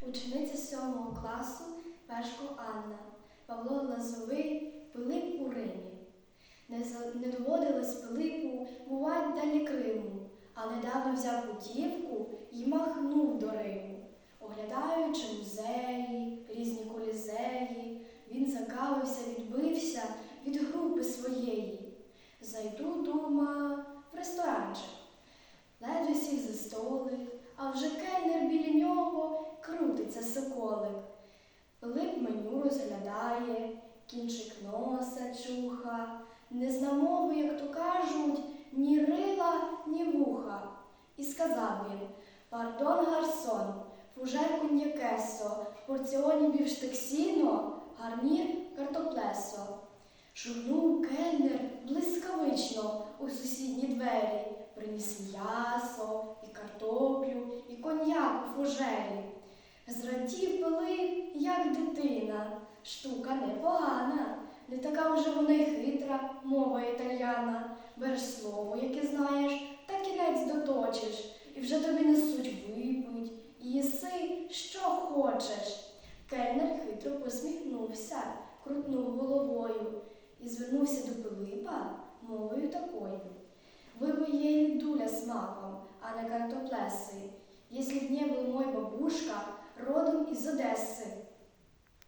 Учениця сьомого класу Пешко Анна, Павло Лазовий, Пилип у Римі. Не, доводилось Пилипу бувать далі Криму, а недавно взяв путівку і махнув до Риму. Оглядаючи музеї, різні колізеї, він закавився, відбився від групи своєї. Зайду, дума, в ресторанчик. Ледве сів за столик, а вже кельнер біля нього соколик. Пилип меню розглядає, кінчик носа чуха, не зна мови, як то кажуть, ні рила, ні вуха. І сказав він Пардон, гарсон, фужер коньякесо, порціоні бівштексіно, гарнір картоплесо. Шурнув кельнер блискавично у сусідні двері, приніс м'ясо, і картоплю, і коньяк у фужері. Зрадів Пилип, як дитина, штука непогана, не така вже вона й хитра, мова італьяна. Береш слово, яке знаєш, та кінець доточиш, і вже тобі несуть випить, і їси, що хочеш. Кельнер хитро посміхнувся, крутнув головою і звернувся до Пилипа мовою такою. Вы бы ели дуля с маком, а не картоплесы, если б не был мой бабушка родом из Одессы.